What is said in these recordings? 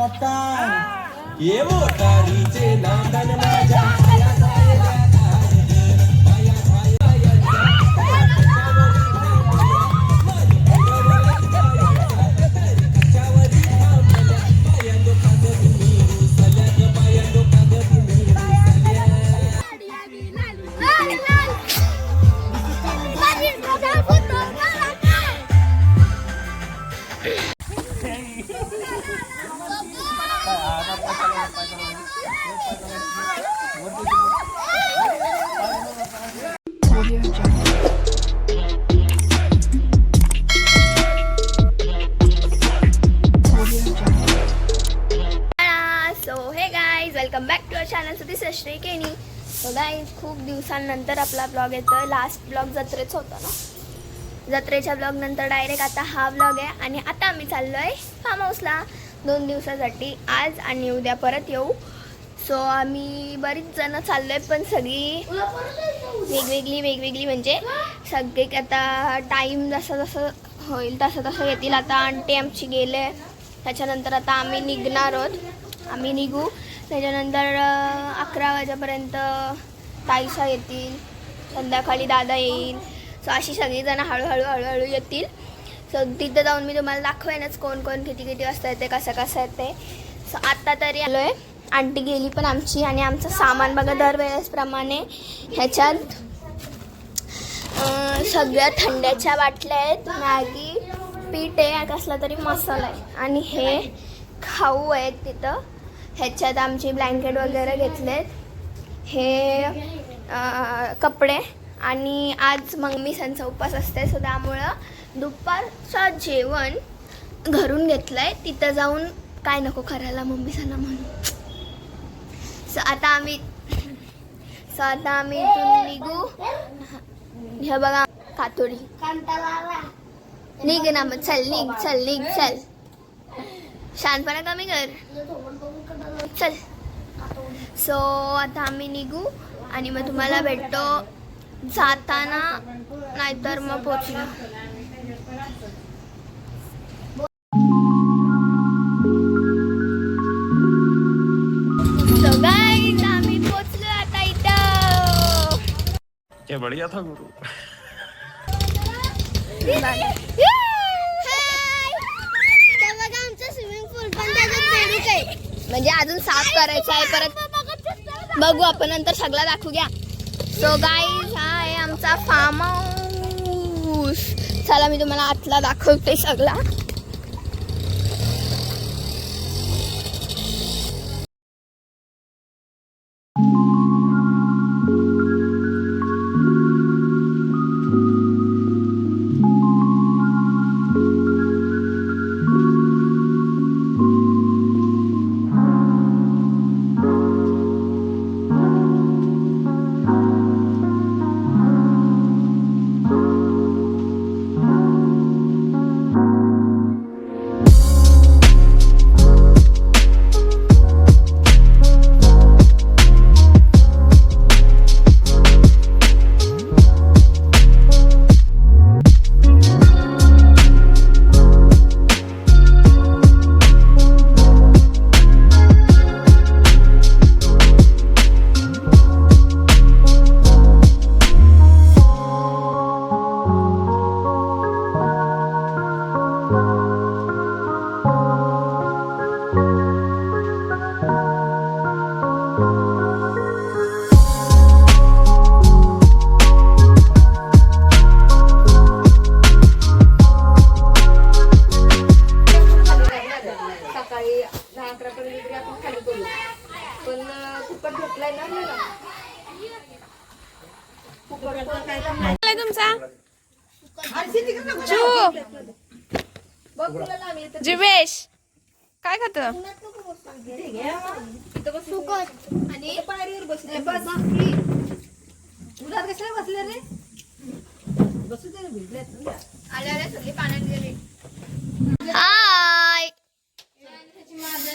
મોટા એવો તારી જે નાંદનમાં જા दिवसांनंतर आपला ब्लॉग येतो लास्ट ब्लॉग जत्रेचा होता ना? जत्रेच्या ब्लॉग नंतर डायरेक्ट आता हा ब्लॉग आहे आणि आता आम्ही चाललो आहे फार्म हाऊसला दोन दिवसासाठी आज आणि उद्या परत येऊ. सो आम्ही बरीच जण आहे पण सगळी वेगवेगळी वेगवेगळी म्हणजे सगळे आता टाईम जसं जसं होईल तसं तसं येतील. आता आंटी आमची गेले. त्याच्यानंतर आता आम्ही निघणार आहोत. आम्ही निघू. त्याच्यानंतर अकरा वाजेपर्यंत ताईसा येतील संध्याकाळी दादा येईल. सो अशी सगळीजणं हळूहळू हळूहळू येतील. सो तिथं जाऊन मी तुम्हाला दाखवेनच कोण कोण किती किती वाजता येते कसं कसं येते. सो आत्ता तरी आलो आहे आंटी गेली पण आमची आणि आमचं सामान बघा दरवेळेसप्रमाणे ह्याच्यात. सगळ्या थंड्याच्या बाटल्या आहेत. मॅगी पीठ आहे कसला तरी मसाला आहे. आणि हे खाऊ आहेत तिथं. ह्याच्यात आमची ब्लँकेट वगैरे घेतलेत. हे कपडे आणि आज मग मी संचा उपवास असते सो त्यामुळं दुपारचं जेवण घरून घेतलं आहे तिथं जाऊन काय नको करायला मम्मी सणा म्हणून. सो आता आम्ही सो आता आम्ही इथून निघू. हे बघा कातोडी. निघ ना मग चल निघ चल निघ चल. शानपणा कमी कर. चल. सो आता आम्ही निघू आणि मग तुम्हाला भेटतो जाताना नाहीतर मग पोचलो. क्या बढ़िया था गुरु। म्हणजे अजून साफ करायचं आहे परत बघू आपण नंतर सगळा दाखवू घ्या. सो गाईज हा आहे आमचा फार्म हाऊस चला मी तुम्हाला आतला दाखवते सगळा.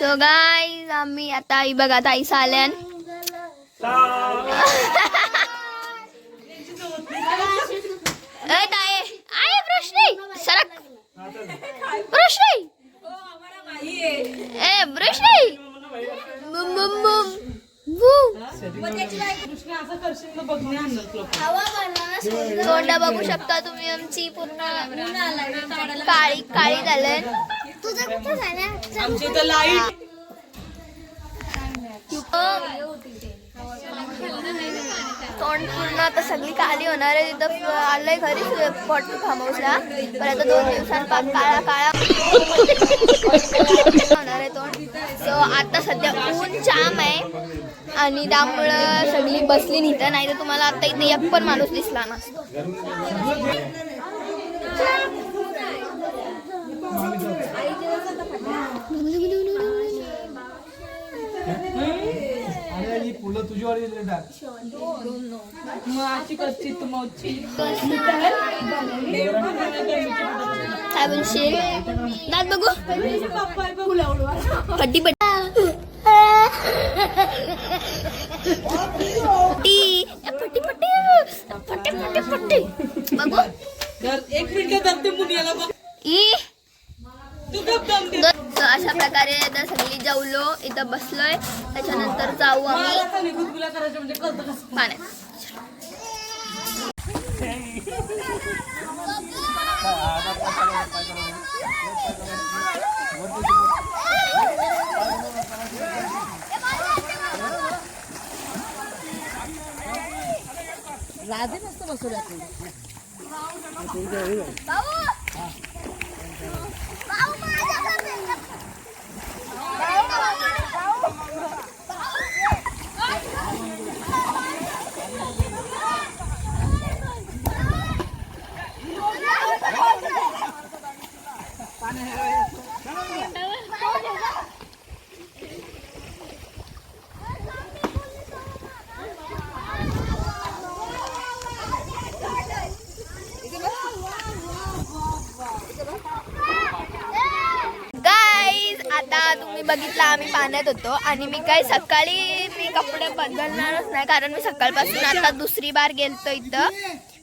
सो गाईज आम्ही आता आई बघा ताईस आल्यान ए ताई आहे प्रश्न सरक प्रश्न ए बुम तोंड बघू शकता तुम्ही आमची पूर्ण काळी काळी झालंय तुझं कुठं झालं? तोंड पूर्ण आता सगळी काळी होणार आहे. तिथं आलंय घरी पॉट हाऊसला पण आता दोन दिवसांपासून काळा काळा होणार आहे तोंड. सो आता सध्या ऊन जाम आहे. आणि त्यामुळं सगळी बसली नाही नाही तर तुम्हाला आता इथे एक पण माणूस दिसला नसतो आणि फुलं तुझी वाली काय बोलशील दात बघू. पट्टी पट्टी पट्टी. पट्टी पट्टी पट्टी. पट्टी बघू एक मिनिट दमते मुनियाला बघ. अशा प्रकारे आता सगळी जेवलो इथं बसलोय. त्याच्यानंतर जाऊ आम्ही. मला सांग गुदगुल्या करायचं म्हणजे कळतं कसं पाण्यात राधे मस्त बसवल्या गाईज आता तुम्ही बघितला आम्ही पाण्यात होतो. आणि मी काय सकाळी मी कपडे बदलणारच नाही कारण मी सकाळपासून आता दुसरी बार गेलतो इथं.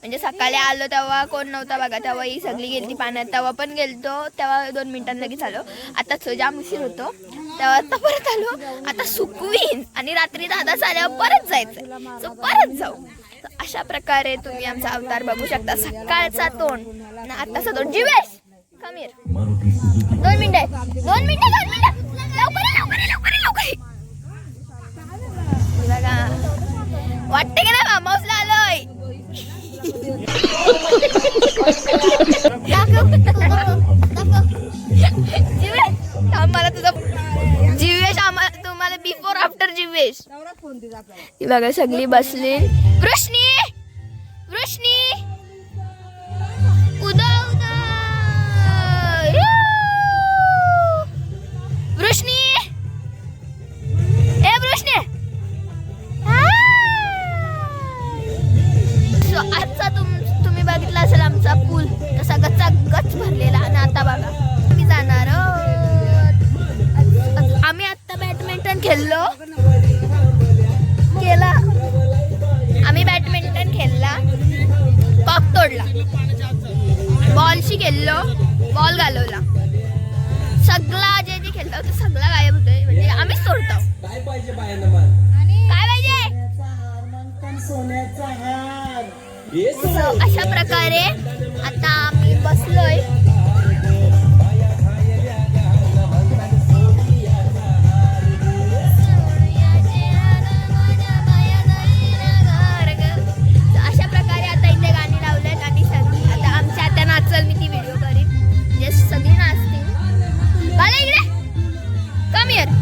म्हणजे सकाळी आलो तेव्हा कोण नव्हता बघा तेव्हा ही सगळी गेलती पाण्यात. तेव्हा पण गेलतो तेव्हा दोन मिनिटांनी लगेच आलो. आता स- जाम उशीर होतो. तेव्हा आता परत आलो. आता सुकवीन. आणि रात्री दादा आल्यावर परत जायचं सो परत जाऊ. अशा प्रकारे तुम्ही आमचा अवतार बघू शकता. सकाळचा तोंड. आताचा तोंड. जीवेश कमीर दोन मिनिटं दोन मिनिटं दोन मिनिटं. वाटते की फार्म आलोय जीवेश थांब मला तुझा जीवेश आम्हाला तुम्हाला बिफोर आफ्टर जीवेश. बघा सगळी बसली. वृष्णी वृष्णी. अशा प्रकारे आता आम्ही बसलोय.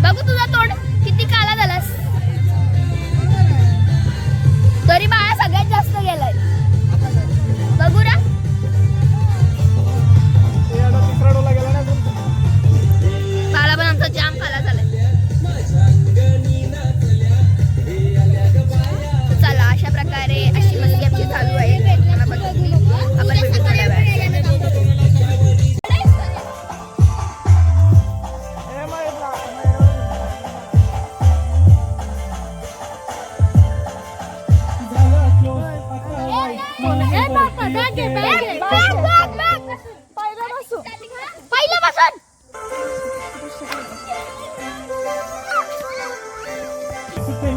बघू तुझा तोंड.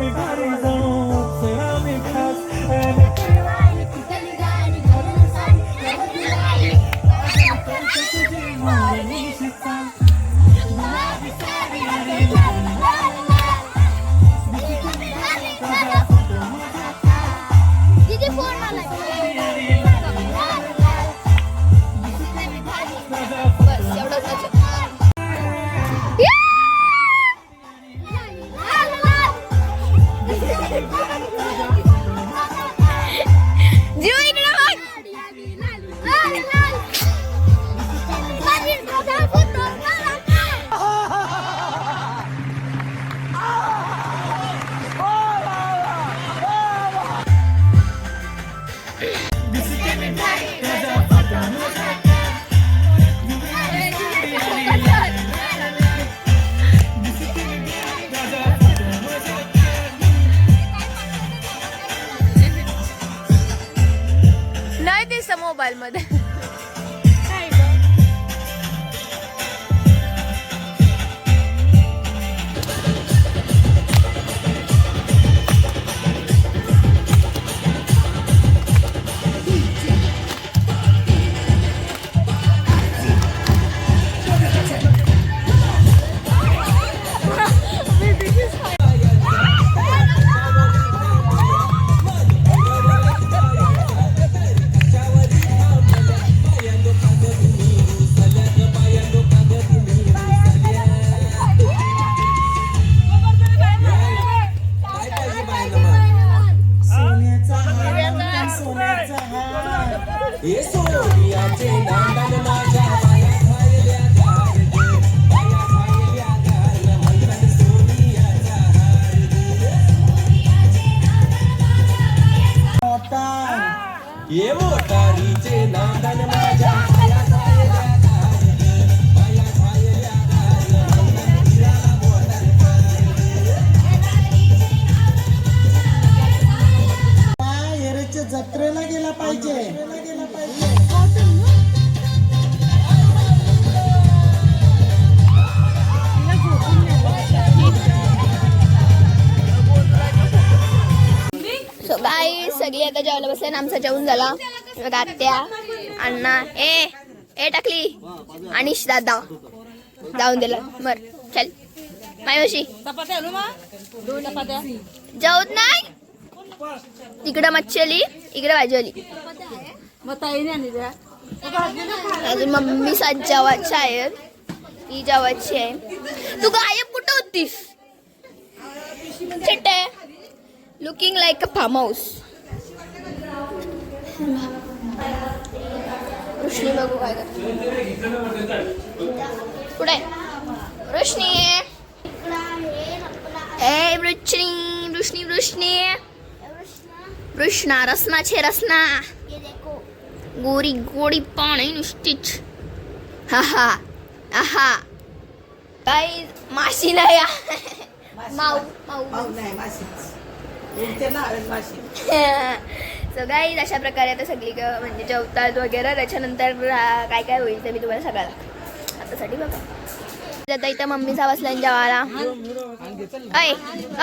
मी भारी जाऊ Ja. gelmedi. सगळी आमचा जेवण झाला. बघा आत्या अण्णा ए ए टाकली. अनिश दादा. जाऊन दिलं. बर चल. मायवशी चपात्या जाऊत नाही? तिकडं मच्छी आली इकडे भाजी आली अजून मम्मी सात जेवायची आहे ती जेवायची आहे. तू गायब कुठं होतीस? Looking like a farm house Roshni बघू काय करते. रोशनी ए वृष्णी वृष्णी वृष्णी. वृष्णा रसनाचे रसना. गोरी गोडी पाणी नुसतीच. हा हा. आहा काही माशी नाही. माऊ माऊ. सो गाईज अशा प्रकारे आता सगळी म्हणजे जेवतात वगैरे त्याच्यानंतर काय काय होईल ते मी तुम्हाला सगळं आतासाठी बघा. आता इथं मम्मीचा बसला जेवायला. अय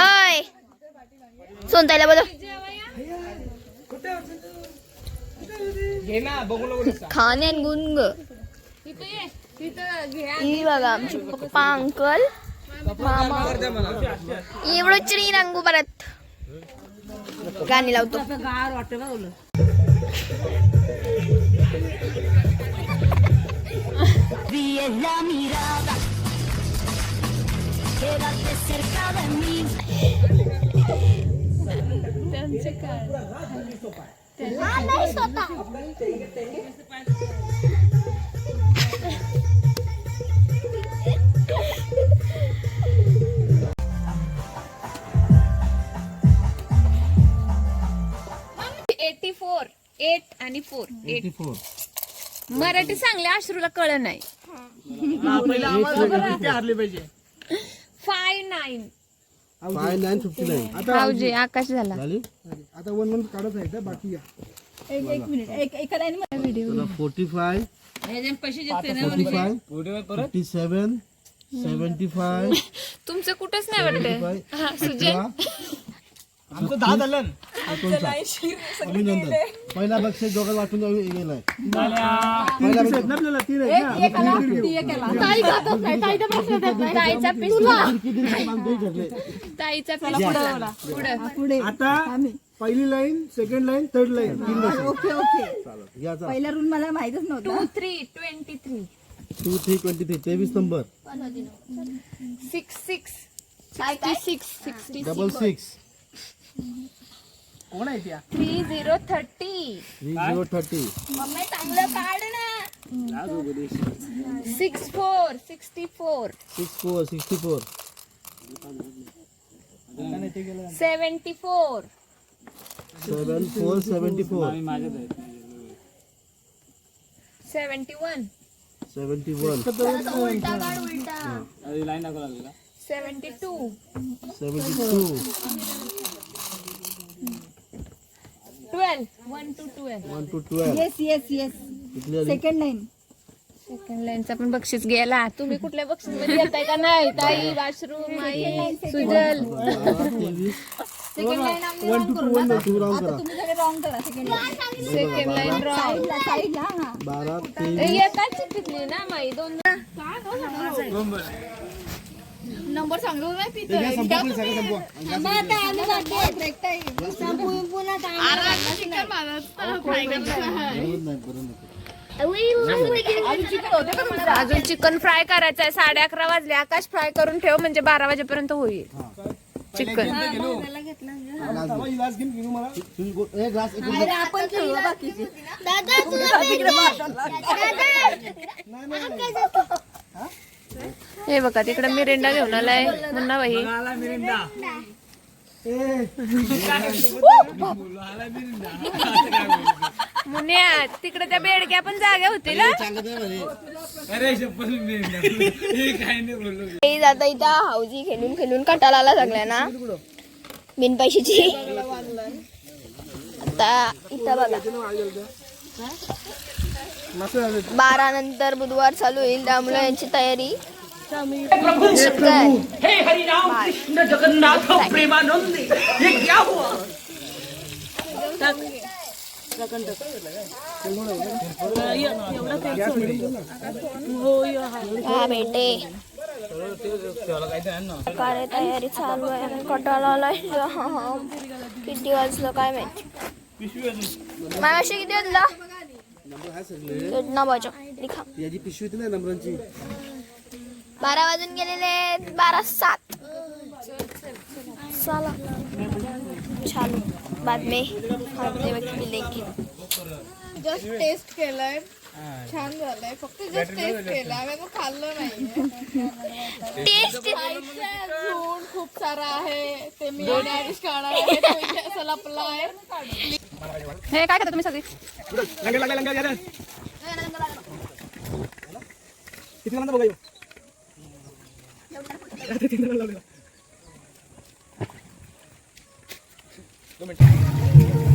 अय सोनताईला बोलो खाने गुंग. ही बघा आमची पप्पा अंकल मामा. एवढं चिणी रंगू परत. गाणी लावतो. गार वाटतं आणि फोर एट मराठी चांगले अश्रूला कळ नाही. Five nine five nine fifty nine आता भाऊजी आकाश झाला. झाली? आता वन वन काढत आहे का बाकी फोर्टी फाय पैसे देते ना forty five fifty seven seventy five तुमचं कुठंच नाही वाटत. हा सुजय. आमचं दहा झालं. अभिनंदन पहिला बक्षीस दोघं वाटून गेलाय पहिला बक्षीस. ना आपल्याला? तीन आहेत ना? ताईचा पीस खिडकी दिली, मागचे ठरले. ताईचा पीस पुढं. आता पहिली line second line third line तीन बक्षीस ओके ओके. चालेल याचा पहिला रूल मला माहितच नव्हता. Two three twenty three two three twenty three तेवीस number. Six six sixty six sixty double six three zero thirty. Three zero thirty. Mummy चांगलं काढ ना. Six four sixty four. Six four sixty four. Seventy four. Seven four seventy four. Seventy one. Seventy one. उलटा काढ उलटा. Seventy two. Seventy two. Twelve one two twelve one two twelve yes yes yes second line second लाईनचा पण बक्षीस गेला. तुम्ही कुठल्या बक्षीसमध्ये येताय का नाही? ताई वाशरूम आई सुजल. सेकंड लाईन आम्ही one two two one two round करा. तुम्ही सगळे रॉंग करा second line second line wrong साईडला साईडला हा. बारा तेवीस. एकाच चिठ्ठीतली ना माई. दोन नंबर सांगू नाही. अजून चिकन फ्राय करायचं आहे साडे अकरा वाजले. आकाश फ्राय करून ठेव म्हणजे बारा वाजेपर्यंत होईल. चिकन आपण हे बघा तिकडे मिरिंडा घेऊन आलाय. मुन्ना बाई. मुन्या तिकडे त्या बेडक्या पण जाग्या हा? गाईज आता इथं हाऊजी खेळून खेळून कंटाळा आला सगळ्यांना बिन पैशाची. आता इथं बघा. बारा नंतर बुधवार चालू होईल त्यामुळे यांची तयारी हे हरिराम कृष्ण जगन्नाथ प्रेमानंदी क्या हुआ? हा बेटे. काय तयारी चालू आहे. जाम. किती वाजलं काय माहिती? मागाशी किती वाजला? नंबर आहे सगळे. ना बाजू लिखा याची पिशवी ना नंबरांची बारा वाजून गेलेले बारा सात। चला चालू। बाद में खाते वक्त मिलेंगे जस्ट टेस्ट केलंय छान झालंय फक्त जस्ट टेस्ट केलंय आम्ही अजून खाल्लं नाही टेस्ट खूप सारा आहे ते मी डॅडिश काढणार आहे आहे हे काय करता तुम्ही सगळी? लंगर लागला लंगर घ्या किती नंतर बघा येऊ. दोन मिनिटं.